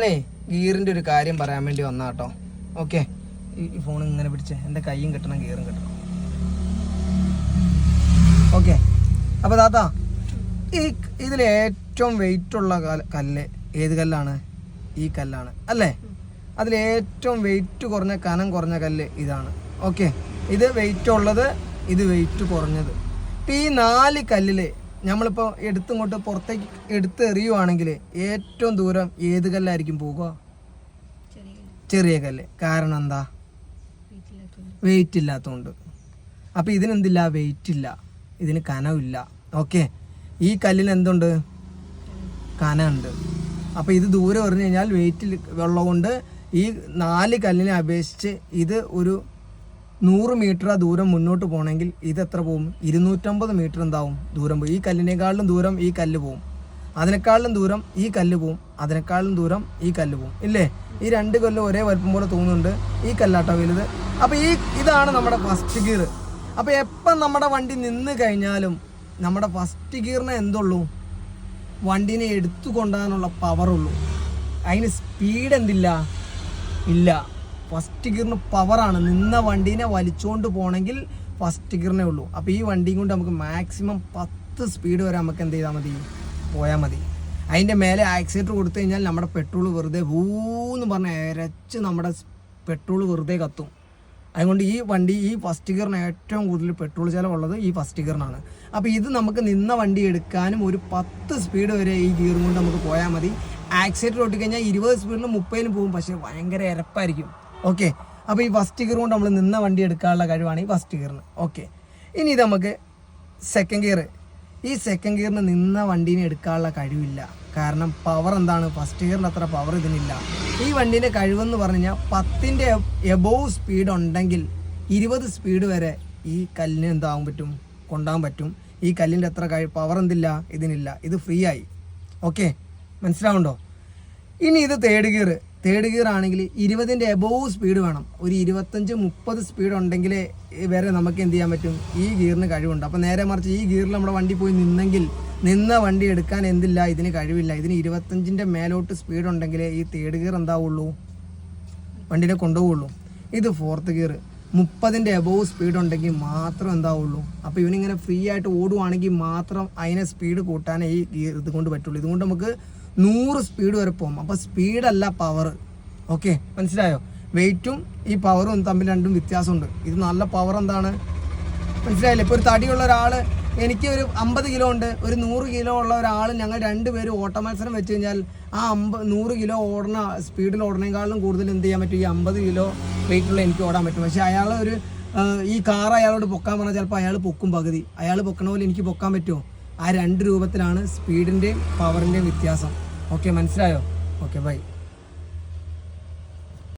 ഞാനേ ഗീറിന്റെ ഒരു കാര്യം പറയാൻ വേണ്ടി വന്നാട്ടോ ഓക്കെ. ഈ ഫോൺ ഇങ്ങനെ പിടിച്ച്. എന്റെ കൈയും കിട്ടണം ഗീറും കിട്ടണം. ഓക്കെ. അപ്പോൾ താത്ത ഈ ഇതിൽ ഏറ്റവും വെയിറ്റ് ഉള്ള കല്ല്- ഏത് കല്ലാണ്? ഈ കല്ലാണ്. അല്ലേ? അതിൽ ഏറ്റവും വെയിറ്റ് കുറഞ്ഞ കനം കുറഞ്ഞ കല്ല് ഇതാണ്. ഓക്കെ. ഇത് വെയിറ്റ് ഉള്ളത് ഇത് വെയിറ്റ് കുറഞ്ഞത്. ഈ നാല് കല്ലിൽ നമ്മളിപ്പോൾ എടുത്തിങ്ങോട്ട് പുറത്തേക്ക് എടുത്ത് എറിയുവാണെങ്കിൽ ഏറ്റവും ദൂരം ഏത് കല്ലായിരിക്കും പോകുക ചെറിയ കല്ല്. കാരണം എന്താ? വെയിറ്റ് ഇല്ലാത്തതുകൊണ്ട് അപ്പോൾ ഇതിനെന്തില്ല? വെയിറ്റ് ഇല്ല ഇതിന് കനവില്ല. ഓക്കെ. ഈ കല്ലിന് എന്തുണ്ട്? കനമുണ്ട് അപ്പോൾ ഇത് ദൂരം എറിഞ്ഞു കഴിഞ്ഞാൽ വെയിറ്റിൽ ഉള്ളതുകൊണ്ട് ഈ നാല് കല്ലിനെ അപേക്ഷിച്ച് ഇത് ഒരു നൂറ് മീറ്റർ ദൂരം മുന്നോട്ട് പോകണമെങ്കിൽ ഇത് എത്ര പോകും ഇരുന്നൂറ്റമ്പത് മീറ്റർ എന്താവും? ദൂരം പോകും ഈ കല്ലിനേക്കാളും ദൂരം ഈ കല്ല് പോവും. അതിനേക്കാളും ദൂരം ഈ കല്ല് പോവും. അതിനേക്കാളും ദൂരം ഈ കല്ല് പോവും. ഇല്ലേ? ഈ രണ്ട് കല്ല് ഒരേ വലുപ്പം പോലെ തോന്നുന്നുണ്ട്. ഈ കല്ലാട്ടോ വലുത്. അപ്പോൾ ഈ ഇതാണ് നമ്മുടെ ഫസ്റ്റ് ഗിയർ അപ്പോൾ എപ്പം നമ്മുടെ വണ്ടി നിന്ന് കഴിഞ്ഞാലും നമ്മുടെ ഫസ്റ്റ് ഗിയറിന് എന്തുള്ളൂ? വണ്ടീനെ എടുത്തു കൊണ്ടുപോകാനുള്ള പവറുള്ളൂ അതിന് സ്പീഡ് എന്തില്ല? ഇല്ല. ഫസ്റ്റ് ഗിയറിന് പവറാണ് നിന്ന വണ്ടീനെ വലിച്ചുകൊണ്ട് പോകണമെങ്കിൽ ഫസ്റ്റ് ഗിയറിനേ ഉള്ളൂ. അപ്പോൾ ഈ വണ്ടിയും കൊണ്ട് നമുക്ക് മാക്സിമം പത്ത് സ്പീഡ് വരെ നമുക്ക് എന്ത് ചെയ്താൽ മതി? പോയാൽ മതി. അതിന്റെ മേലെ ആക്സിലേറ്റർ കൊടുത്തു കഴിഞ്ഞാൽ നമ്മുടെ പെട്രോൾ വെറുതെ ഊന്ന് പറഞ്ഞ് ഇരച്ച് നമ്മുടെ പെട്രോൾ വെറുതെ കത്തും. അതുകൊണ്ട് ഈ വണ്ടി ഈ ഫസ്റ്റ് ഗിയറിന് ഏറ്റവും കൂടുതൽ പെട്രോൾ ചിലവുള്ളത് ഈ ഫസ്റ്റ് ഗിയറിനാണ് അപ്പോൾ ഇത് നമുക്ക് നിന്ന വണ്ടി എടുക്കാനും ഒരു പത്ത് സ്പീഡ് വരെ ഈ ഗിയർ കൊണ്ട് നമുക്ക് പോയാൽ മതി. ആക്സിലേറ്റർ ഒട്ടിക്കഴിഞ്ഞാൽ ഇരുപത് സ്പീഡിന് മുപ്പതിന് പോകും. പക്ഷേ ഭയങ്കര ഇരപ്പായിരിക്കും ഓക്കെ അപ്പോൾ ഈ ഫസ്റ്റ് ഗിയർ കൊണ്ട് നമ്മൾ നിന്ന വണ്ടി എടുക്കാനുള്ള കഴിവാണ് ഈ ഫസ്റ്റ് ഗിയറിന് ഓക്കെ ഇനി ഇത് നമുക്ക് സെക്കൻഡ് ഗിയർ ഈ സെക്കൻഡ് ഗിയറിന് നിന്ന വണ്ടീനെ എടുക്കാനുള്ള കഴിവില്ല. കാരണം പവർ എന്താണ്? ഫസ്റ്റ് ഗിയറിന് അത്ര പവർ ഇതിനില്ല. ഈ വണ്ടീന്റെ കഴിവെന്ന് പറഞ്ഞു കഴിഞ്ഞാൽ പത്തിന്റെ എബോവ് സ്പീഡ് ഉണ്ടെങ്കിൽ ഇരുപത് സ്പീഡ് വരെ ഈ കല്ലിന് എന്താകാൻ പറ്റും? കൊണ്ടാകാൻ പറ്റും. ഈ കല്ലിന്റെ അത്ര കഴി പവർ എന്തില്ല? ഇതിനില്ല. ഇത് ഫ്രീ ആയി. ഓക്കെ മനസ്സിലാവുണ്ടോ ഇനി ഇത് തേർഡ് ഗിയർ തേർഡ് ഗിയർ ആണെങ്കിൽ ഇരുപതിന്റെ എബോവ് സ്പീഡ് വേണം. ഒരു ഇരുപത്തഞ്ച് മുപ്പത് സ്പീഡ് ഉണ്ടെങ്കിൽ വരെ നമുക്ക് എന്ത് ചെയ്യാൻ പറ്റും? ഈ ഗിയറിന് കഴിവുണ്ട്. അപ്പോൾ നേരെ മറിച്ച് ഈ ഗിയറിൽ നമ്മുടെ വണ്ടി പോയി നിന്നെങ്കിൽ നിന്ന വണ്ടി എടുക്കാൻ എന്തില്ല ഇതിന് കഴിവില്ല. ഇതിന് ഇരുപത്തഞ്ചിന്റെ മേലോട്ട് സ്പീഡ് ഉണ്ടെങ്കിൽ ഈ തേർഡ് ഗിയർ എന്താവുള്ളൂ? വണ്ടിനെ കൊണ്ടുപോകുള്ളൂ ഇത് ഫോർത്ത് ഗിയർ മുപ്പതിന്റെ എബോവ് സ്പീഡ് ഉണ്ടെങ്കിൽ മാത്രം എന്താവുള്ളൂ. അപ്പോൾ ഇവനിങ്ങനെ ഫ്രീ ആയിട്ട് ഓടുവാണെങ്കിൽ മാത്രം അതിനെ സ്പീഡ് കൂട്ടാനേ ഈ ഗിയർ ഇതുകൊണ്ട് പറ്റുള്ളൂ. ഇതുകൊണ്ട് നമുക്ക് നൂറ് സ്പീഡ് വരെ പോകും. അപ്പോൾ സ്പീഡല്ല പവർ ഓക്കെ മനസ്സിലായോ? വെയിറ്റും ഈ പവറും തമ്മിൽ രണ്ടും വ്യത്യാസമുണ്ട്. ഇത് നല്ല പവർ എന്താണ്? മനസ്സിലായില്ലേ? ഇപ്പോൾ ഒരു തടിയുള്ള ഒരാൾ എനിക്ക് ഒരു അമ്പത് കിലോ ഉണ്ട് ഒരു നൂറ് കിലോ ഉള്ള ഒരാൾ ഞങ്ങൾ രണ്ടുപേരും ഓട്ട മത്സരം വെച്ച് കഴിഞ്ഞാൽ ആ അമ്പ നൂറ് കിലോ ഓടണ സ്പീഡിൽ ഓടണേക്കാളും കൂടുതൽ എന്ത് ചെയ്യാൻ പറ്റും? ഈ അമ്പത് കിലോ വെയിറ്റുള്ള എനിക്ക് ഓടാൻ പറ്റും. പക്ഷേ അയാൾ ഒരു ഈ കാർ അയാളോട് പൊക്കാൻ പറഞ്ഞാൽ ചിലപ്പോൾ അയാൾ പൊക്കും പകുതി. അയാൾ പൊക്കണ പോലെ എനിക്ക് പൊക്കാൻ പറ്റുമോ? ആ രണ്ട് രൂപത്തിലാണ് സ്പീഡിന്റെയും പവറിന്റെയും വ്യത്യാസം. ഓക്കെ മനസ്സിലായോ? Okay bye